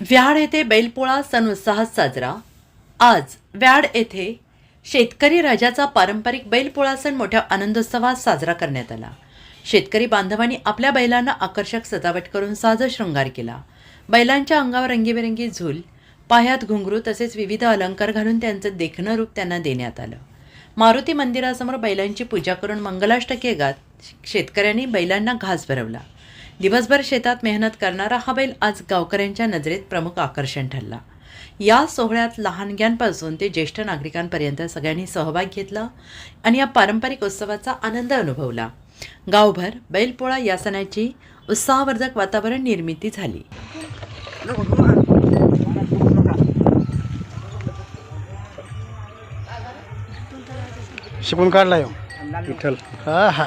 व्याड येथे बैलपोळा सण उत्साहात साजरा. आज व्याड येथे शेतकरी राजाचा पारंपरिक बैलपोळा सण मोठ्या आनंदोत्सवात साजरा करण्यात आला. शेतकरी बांधवांनी आपल्या बैलांना आकर्षक सजावट करून साज शृंगार केला. बैलांच्या अंगावर रंगीबेरंगी झूल पायात घुंगरू तसेच विविध अलंकार घालून त्यांचं देखणं रूप त्यांना देण्यात आलं. मारुती मंदिरासमोर बैलांची पूजा करून मंगलाष्टके गात शेतकऱ्यांनी बैलांना घास भरवला. दिवसभर शेतात मेहनत करणारा हा बैल आज गावकऱ्यांच्या नजरेत प्रमुख आकर्षण ठरला. या सोहळ्यात लहानग्यांपासून ते ज्येष्ठ नागरिकांपर्यंत सगळ्यांनी सहभाग घेतला आणि या पारंपरिक उत्सवाचा आनंद अनुभवला. गावभर बैलपोळा या सणाची उत्साहवर्धक वातावरण निर्मिती झाली. शिकून काढला येऊ विठ्ठल हा हा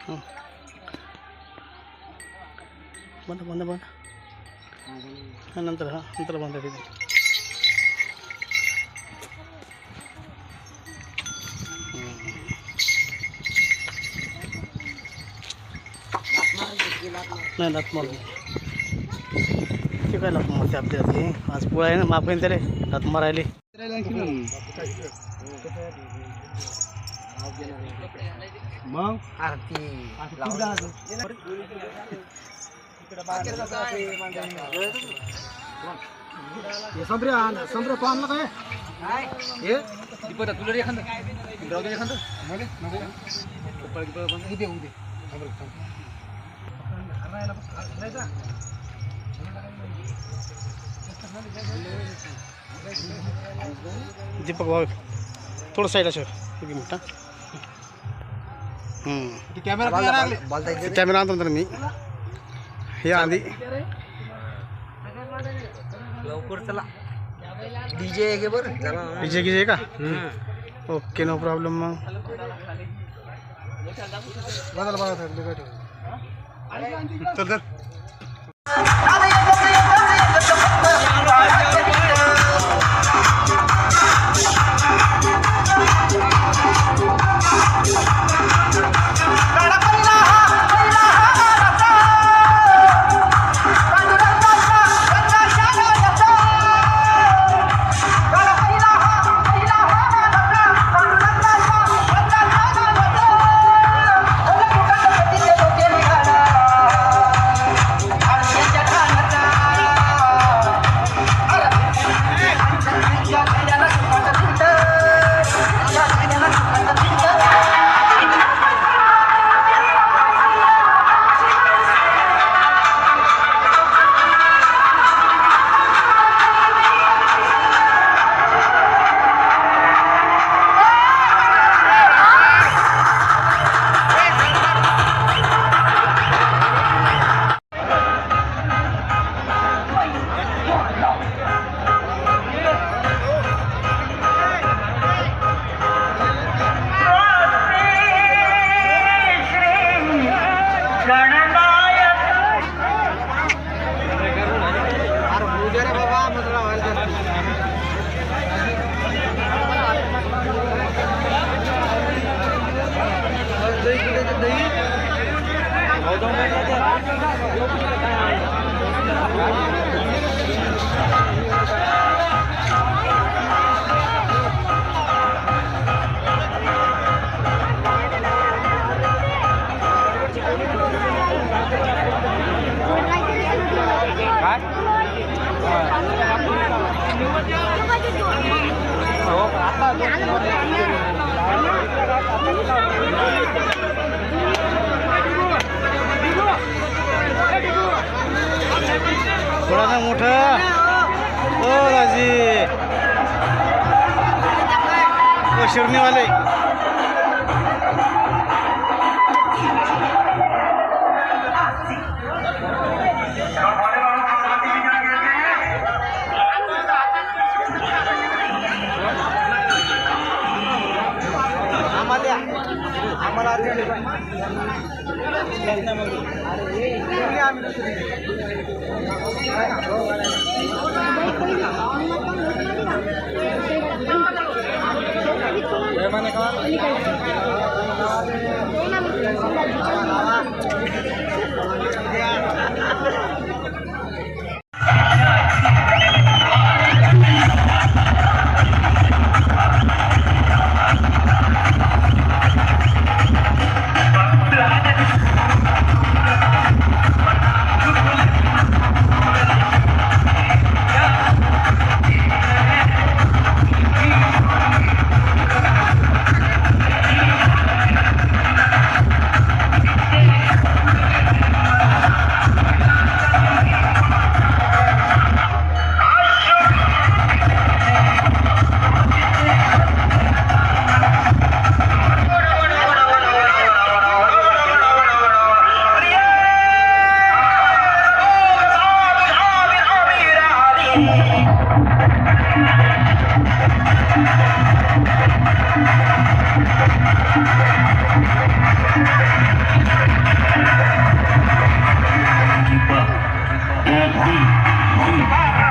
हं. बंद बंद बंद हा नंतर हा नंतर बंद ठीक आहे नाही दात मार ते काय लात मारते आपल्या हाती? आज पोळा आहे ना माफ आहे ना त्याला दात मारायले मग संत्रे संत्रे तो आणला काय हे तुला एखादं एखादं उद्या उद्या दीपक भाऊ थोडं साईड असं एक मिनिट camera camera आणतो तर मी. हे आधी. लवकर चला. डीजे घे बरं? चला. विजय गिजय का? ओके नो प्रॉब्लेम मग चल तर थोडा ना मोठा. हो ओ राजी. ओ हो, शिरणीवाले आम्हाला अर्जंट आम्ही